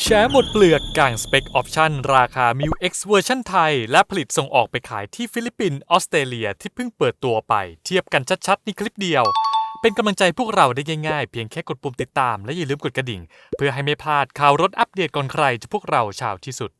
แชร์หมดเปลือกกลางสเปคออปชั่นราคา m ิว X เวอร์ชันไทย และผลิตส่งออกไปขายที่ฟิลิปปินส์ออสเตรเลียที่เพิ่งเปิดตัวไป เทียบกันชัดๆในคลิปเดียว เป็นกำลังใจพวกเราได้ง่ายๆ เพียงแค่กดปุ่มติดตามและอย่าลืมกดกระดิ่ง เพื่อให้ไม่พลาดข่าวรถอัปเดตก่อนใครจากพวกเราชาวที่สุด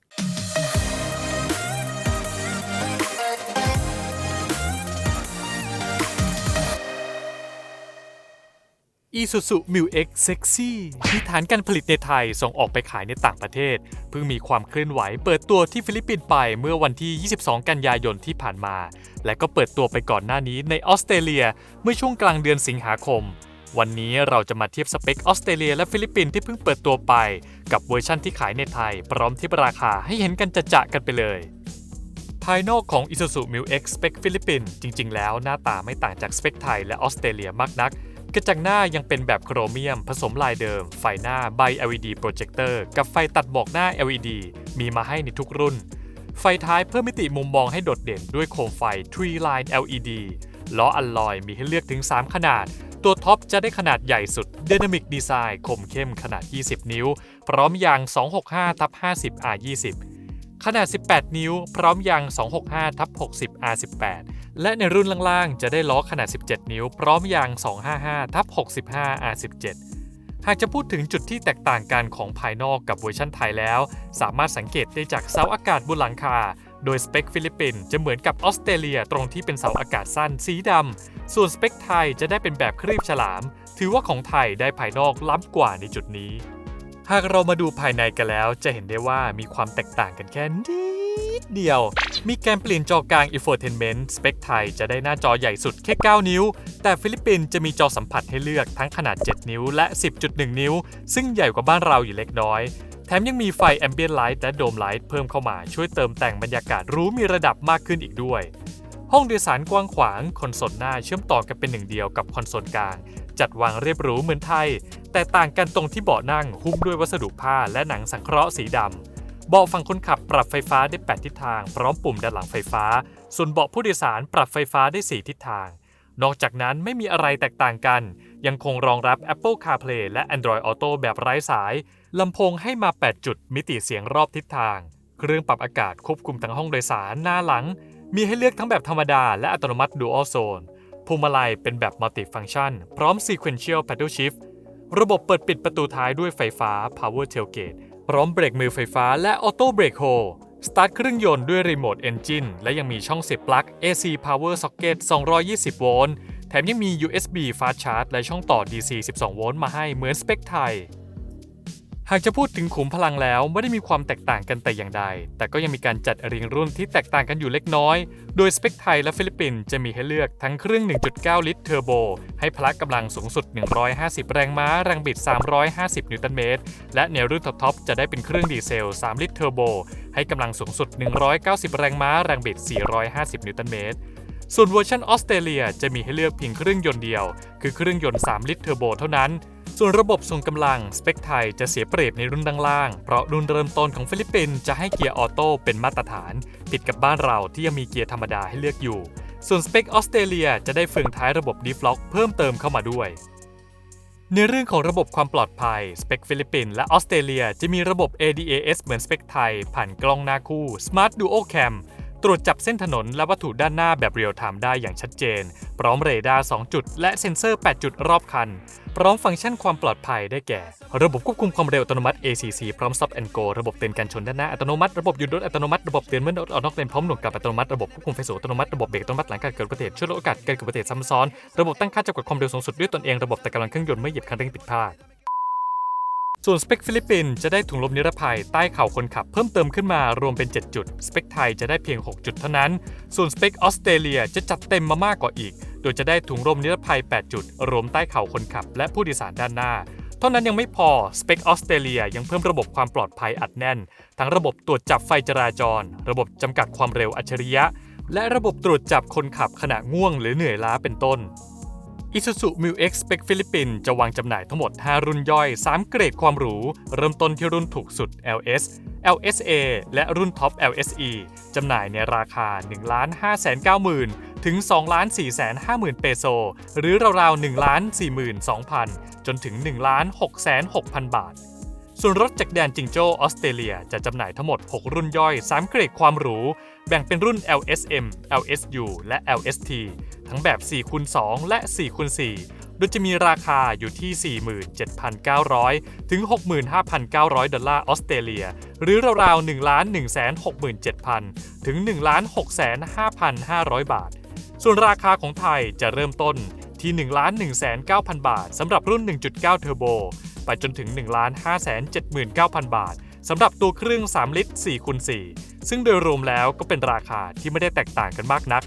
Isuzu Mu X Sexy มีฐานการผลิตในไทยส่งออกไปขายในต่างประเทศ เพิ่งมีความเคลื่อนไหวเปิดตัวที่ฟิลิปปินส์ไปเมื่อวันที่ 22 กันยายนที่ผ่านมา และก็เปิดตัวไปก่อนหน้านี้ในออสเตรเลียเมื่อช่วงกลางเดือนสิงหาคม วันนี้เราจะมาเทียบสเปคออสเตรเลียและฟิลิปปินส์ที่เพิ่งเปิดตัวไป กับเวอร์ชั่นที่ขายในไทย พร้อมเทียบราคาให้เห็นกันจะจะกันไปเลยภายนอกของ Isuzu Mu X Spec ฟิลิปปินส์จริง ๆ แล้วหน้าตาไม่ต่างจากสเปคไทยและออสเตรเลียมากนัก กระจังหน้ายังเป็นแบบโครเมียม ผสมลายเดิม ไฟหน้าใบ LED โปรเจคเตอร์กับไฟตัดหมอกหน้า LED มีมาให้ในทุกรุ่น ไฟท้ายเพิ่มมิติมุมมองให้โดดเด่นด้วยโคมไฟ Tree Line LED ล้ออัลลอยมีให้เลือกถึง 3 ขนาด ตัวท็อปจะได้ขนาดใหญ่สุด Dynamic Design คมเข้มขนาด 20 นิ้ว พร้อมยาง 265 ทับ 50 R20 ขนาด 18 นิ้ว พร้อมยาง 265ทับ60 R18 และในรุ่นล่างๆ จะได้ล้อขนาด 17 นิ้ว พร้อมยาง 255ทับ65 R17 หากจะพูดถึงจุดที่แตกต่างกันของภายนอกกับเวอร์ชันไทยแล้ว สามารถสังเกตได้จากเสาอากาศบนหลังคา โดยสเปคฟิลิปปินส์จะเหมือนกับออสเตรเลียตรงที่เป็นเสาอากาศสั้นสีดำ ส่วนสเปคไทยจะได้เป็นแบบครีบฉลาม ถือว่าของไทยได้ภายนอกล้ำกว่าในจุดนี้ หากเรามาดูภายในกันแล้ว จะเห็นได้ว่ามีความแตกต่างกันแค่นิดเดียว มีการเปลี่ยนจอกลาง infotainment สเปคไทยจะได้หน้าจอใหญ่สุดแค่ 9 นิ้ว แต่ฟิลิปปินส์จะมีจอสัมผัสให้เลือกทั้งขนาด 7 นิ้วและ 10.1 นิ้ว ซึ่งใหญ่กว่าบ้านเราอยู่เล็กน้อย แถมยังมีไฟ ambient light และ dome light เพิ่มเข้ามาช่วยเติมแต่งบรรยากาศรู้มีระดับมากขึ้นอีกด้วย ห้องโดยสารกว้างขวาง คอนโซลหน้าเชื่อมต่อกันเป็นหนึ่งเดียวกับคอนโซลกลาง จัดวางเรียบหรูเหมือนไทย แต่ต่างกันตรงที่เบาะนั่งหุ้มด้วยวัสดุผ้าและหนังสังเคราะห์สีดำเบาะฝั่งคนขับปรับไฟฟ้าได้ 8 ทิศทาง พร้อมปุ่มด้านหลังไฟฟ้า ส่วนเบาะผู้โดยสารปรับไฟฟ้าได้ 4 ทิศทาง นอกจากนั้นไม่มีอะไรแตกต่างกัน ยังคงรองรับ Apple CarPlay และ Android Auto แบบไร้สายลำโพงให้มา 8 จุดมิติเสียงรอบทิศทาง เครื่องปรับอากาศควบคุมทั้งห้องโดยสารหน้าหลัง มีให้เลือกทั้งแบบธรรมดาและอัตโนมัติ Dual Zone พวงมาลัยเป็นแบบ Multi Function พร้อม Sequential Paddle Shift ระบบเปิดปิดประตูท้ายด้วยไฟฟ้า Power Tailgate พร้อมเบรกมือไฟฟ้าและ Auto Brake Hold สตาร์ทเครื่องยนต์ด้วย Remote Engine และยังมีช่องเสียบปลั๊ก AC Power Socket 220 โวลต์ แถมยังมี USB Fast Charge และช่องต่อ DC 12 โวลต์มาให้เหมือนสเปคไทยากจะพูดถึงขุมพลังแล้วไม่ได้มีความแตกต่างกันแต่อย่างใด แต่ก็ยังมีการจัดเรียงรุ่นที่แตกต่างกันอยู่เล็กน้อย โดยสเปคไทยและฟิลิปปินส์จะมีให้เลือกทั้งเครื่อง 1.9 ลิตรเทอร์โบ ให้พละกำลังสูงสุด 150 แรงม้า แรงบิด 350 นิวตันเมตร และในรุ่นท็อปๆจะได้เป็นเครื่องดีเซล 3 ลิตรเทอร์โบ ให้กำลังสูงสุด 190 แรงม้า แรงบิด 450 นิวตันเมตรส่วนเวอร์ชันออสเตรเลียจะมีให้เลือกเพียงเครื่องยนต์เดียว คือเครื่องยนต์ 3 ลิตรเทอร์โบเท่านั้น ส่วนระบบส่งกำลังสเปคไทยจะเสียเปรียบในรุ่นดังล่างเพราะรุ่นเริ่มต้นของฟิลิปปินส์จะให้เกียร์ออโต้เป็นมาตรฐาน ผิดกับบ้านเราที่ยังมีเกียร์ธรรมดาให้เลือกอยู่ ส่วนสเปคออสเตรเลียจะได้เฟืองท้ายระบบดีฟล็อกเพิ่มเติมเข้ามาด้วย ในเรื่องของระบบความปลอดภัยสเปคฟิลิปปินส์และออสเตรเลียจะมีระบบ ADAS เหมือนสเปคไทย ผ่านกล้องหน้าคู่ Smart Duo Cam ตรวจจับเส้นถนนและวัตถุด้านหน้าแบบเรียลไทม์ได้อย่างชัดเจน พร้อมเรดาร์ 2 จุด และเซ็นเซอร์ 8 จุดรอบคัน พร้อมฟังก์ชันความปลอดภัยได้แก่ ระบบควบคุมความเร็วอัตโนมัติ ACC พร้อม Stop and Go ระบบเตือนการชนด้านหน้าอัตโนมัติระบบหยุดรถอัตโนมัติระบบเตือนเมื่อรถออกนอกเลนพร้อมหน่วงกลับอัตโนมัติระบบควบคุมไฟสูงอัตโนมัติระบบเบรกอัตโนมัติหลังการเกิดอุบัติเหตุช่วยลดโอกาสการเกิดอุบัติเหตุซ้ำซ้อนระบบตั้งค่าจำกัดความเร็วสูงสุดด้วยตนเองระบบแต่กำลังเครื่องยนต์เมื่อเหยียบคันเร่งผิดพลาด ส่วนสเปคฟิลิปปินส์จะได้ถุงลมนิรภัยใต้เข่าคนขับเพิ่มเติมขึ้นมารวมเป็น 7 จุด สเปคไทยจะได้เพียง 6 จุดเท่านั้น ส่วนสเปคออสเตรเลียจะจัดเต็มมามากกว่าอีก โดยจะได้ถุงลมนิรภัย 8 จุด รวมใต้เข่าคนขับ และผู้โดยสารด้านหน้าเท่านั้นยังไม่พอ สเปคออสเตรเลียยังเพิ่มระบบความปลอดภัยอัดแน่น ทั้งระบบตรวจจับไฟจราจร ระบบจำกัดความเร็วอัจฉริยะ และระบบตรวจจับคนขับขณะง่วงหรือเหนื่อยล้าเป็นต้น Isuzu Mu X Spec ฟิลิปปินส์จะวางจำหน่ายทั้งหมด 5 รุ่นย่อย 3 เกรดความหรู เริ่มต้นที่รุ่นถูกสุด LS LSA และรุ่นท็อป LSE จำหน่ายในราคา 1 5 9 0 0 0 0 ถึง 2 4 5 0 0 0 0เปโซ หรือราวๆ 1 4 2 0 0 0 จนถึง 1 6 6 0 0 0 บาท ส่วนรถจากแดนจิงโจ้ออสเตรเลียจะจำหน่ายทั้งหมด 6 รุ่นย่อย 3 เกรดความหรู แบ่งเป็นรุ่น LSM LSU และ LST ทั้งแบบ4คูณ2และ4คูณ4โดยจะมีราคาอยู่ที่ 47,900 ถึง 65,900 ดอลลาร์ออสเตรเลีย หรือราวๆ 1 1 6 7 0 0 0 ถึง 1 6 5 500 บาท ส่วนราคาของไทยจะเริ่มต้นที่ 1 1 9 0 0 0 บาทสำหรับรุ่น 1.9 เทอร์โบ ไปจนถึง 1 5 7 9 0 0 0 บาทสำหรับตัวเครื่อง 3 ลิตร4คูณ4ซึ่งโดยรวมแล้วก็เป็นราคาที่ไม่ได้แตกต่างกันมากนัก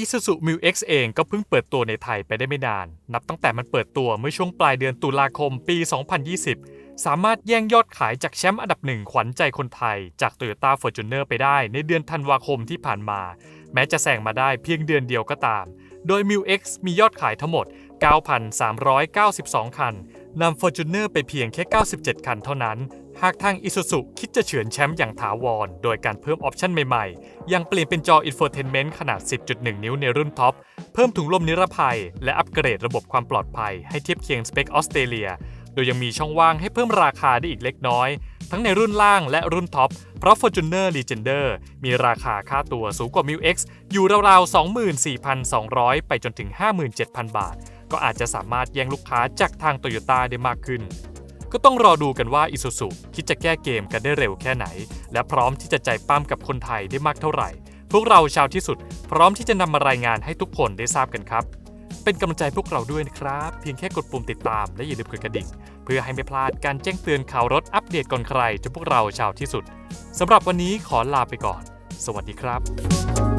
Isuzu m u X เองก็เพิ่งเปิดตัวในไทยไปได้ไม่นาน นับตั้งแต่มันเปิดตัวเมื่อช่วงปลายเดือนตุลาคมปี 2020 สามารถแย่งยอดขายจากแชมป์อันดับหนึ่งขวัญใจคนไทย จาก Toyota Fortuner ไปได้ในเดือนธันวาคมที่ผ่านมา แม้จะแซงมาได้เพียงเดือนเดียวก็ตาม โดย m u X มียอดขายทั้งหมด 9,392 คัน นำ Fortuner ไปเพียงแค่ 97 คันเท่านั้น หากทาง Isuzu คิดจะเฉือนแชมป์อย่างถาวร โดยการเพิ่มออปชั่นใหม่ๆย่างเปลี่ยนเป็นจอ Infotainment ขนาด 10.1 นิ้วในรุ่นท็อป เพิ่มถุงลมนิรภัย และอัปเกรดระบบความปลอดภัยให้เทียบเคียงสเปคออสเตรเลีย โดยยังมีช่องว่างให้เพิ่มราคาได้อีกเล็กน้อย ทั้งในรุ่นล่างและรุ่นท็อป เพราะ Fortuner Legender มีราคาค่าตัวสูงกว่า m u X อยู่ราวๆ 24,200 ไปจนถึง 57,000 บาท ก็อาจจะสามารถแย่งลูกค้าจากทาง Toyota ได้มากขึ้น ก็ต้องรอดูกันว่า Isuzu คิดจะแก้เกมกันได้เร็วแค่ไหน และพร้อมที่จะใจปั้มกับคนไทยได้มากเท่าไหร่ พวกเราชาวที่สุด พร้อมที่จะนำมารายงานให้ทุกคนได้ทราบกันครับ เป็นกำลังใจพวกเราด้วยนะครับ เพียงแค่กดปุ่มติดตามและอย่าลืมกดกระดิ่ง เพื่อให้ไม่พลาดการแจ้งเตือนข่าวรถอัปเดตก่อนใครจากพวกเราชาวที่สุดสำหรับวันนี้ขอลาไปก่อน สวัสดีครับ